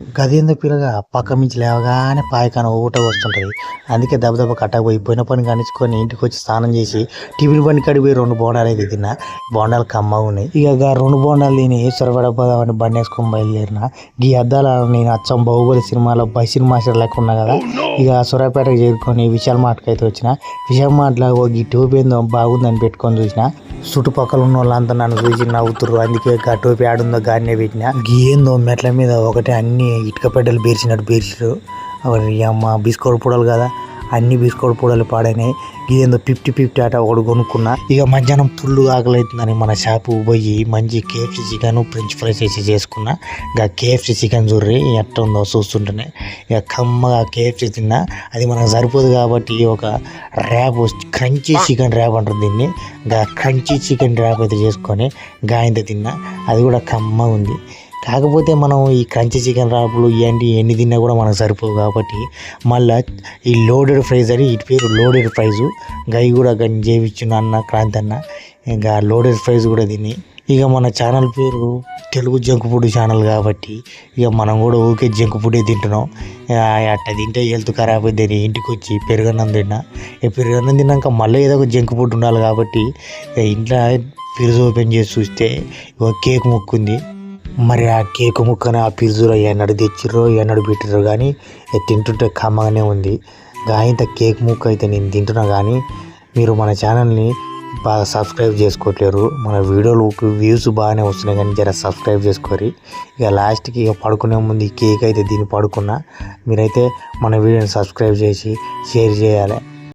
గదేందో పిల్లగా? పక్క మించి లేవగానే పాయకాన ఊట వస్తుంటుంది. అందుకే దెబ్బ కట్టక పోయి పోయిన పని కానించుకొని ఇంటికి వచ్చి స్నానం చేసి టిఫిన్ బండి కాడికి పోయి రెండు బోండాలు అయితే తిన్నా. బోండాలు కమ్మగా ఉన్నాయి. ఇక రెండు బోండాలు తిని సొరవడపోదామని బండి వేసుకొని బయలుదేరిన. ఈ అద్దాల నేను అచ్చం బాహుబలి సినిమాలో బై సినిమా లెక్క ఉన్నా కదా. ఇక సూర్యాపేటకి చేరుకొని విశాల్ మార్ట్కి అయితే వచ్చిన. విశాల్ మార్ట్లో ఈ టోపీ ఏందో బాగుందని పెట్టుకొని చూసిన. చుట్టుపక్కల ఉన్న వాళ్ళంతా నన్ను చూసి నవ్వుతుర్రు. అందుకే గా టోపీ ఆడుందో గానే పెట్టిన. గీ ఏందో మెట్ల మీద ఒకటి అన్ని ఇటుక పెడ్డలు బేర్చినట్టు బేర్చిరు అమ్మ బీసుకోడు పూడలు కదా అన్ని బీసుకోడు పూడలు పాడైనాయి. ఇదేందో ఫిఫ్టీ ఫిఫ్టీ ఆట ఒకటి కొనుక్కున్నా. ఇక మధ్యాహ్నం ఫుల్ ఆకలి అవుతుందని మన షాపు పోయి మంచి కేఎఫ్సీ చికెన్ ఫ్రెంచ్ ఫ్రైస్ వేసి చేసుకున్నా. ఇక కేఎఫ్సీ చికెన్ చూర్రి ఎట్ట ఉందో చూస్తుంటేనే. ఇక కమ్మగా కేఎఫ్సీ తిన్నా. అది మనకు సరిపోదు కాబట్టి ఒక ర్యాప్ క్రంచీ చికెన్ ర్యాప్ అంటారు దీన్ని. ఇక క్రంచీ చికెన్ ర్యాప్ అయితే చేసుకొని గాయంతో తిన్నా. అది కూడా కమ్మగా ఉంది. కాకపోతే మనం ఈ క్రంచి చికెన్ రాపులు ఇవన్నీ ఎన్ని తిన్నా కూడా మనకు సరిపోవు కాబట్టి మళ్ళీ ఈ లోడెడ్ ఫ్రైజ్ అని ఇటు పేరు లోడెడ్ ఫ్రైజు. గై కూడా గని చేయించిన అన్న క్రాంతి అన్న ఇంకా లోడెడ్ ఫ్రైజ్ కూడా తిని. ఇక మన ఛానల్ పేరు తెలుగు జంక్ ఫుడ్ ఛానల్ కాబట్టి ఇక మనం కూడా ఊకే జంక్ ఫుడే తింటున్నాం. అట్ట తింటే హెల్త్ ఖరాబ్ అయింది ఇంటికి వచ్చి పెరుగన్నం తిన్నా. ఇక పెరుగన్నం తిన్నాక మళ్ళీ ఏదో ఒక జంక్ ఫుడ్ ఉండాలి కాబట్టి ఇంట్లో ఫ్రిడ్జ్ ఓపెన్ చేసి చూస్తే ఇక కేక్ ముక్కుంది. మరి ఆ కేక్ ముక్కను ఆ పిజ్జులో ఎన్నడు తెచ్చిర్రో ఎన్నడు పెట్టిర్రో కానీ తింటుంటే కమ్మగానే ఉంది. గాయంత కేక్ ముక్క అయితే నేను తింటున్నా కానీ మీరు మన ఛానల్ని బాగా సబ్స్క్రైబ్ చేసుకోవట్లేరు. మన వీడియోలు వ్యూస్ బాగానే వస్తున్నాయి కానీ జర సబ్స్క్రైబ్ చేసుకోరి. ఇక లాస్ట్కి ఇక పడుకునే ముందు ఈ కేక్ అయితే దీన్ని పడుకున్నా. మీరైతే మన వీడియోని సబ్స్క్రైబ్ చేసి షేర్ చేయాలి.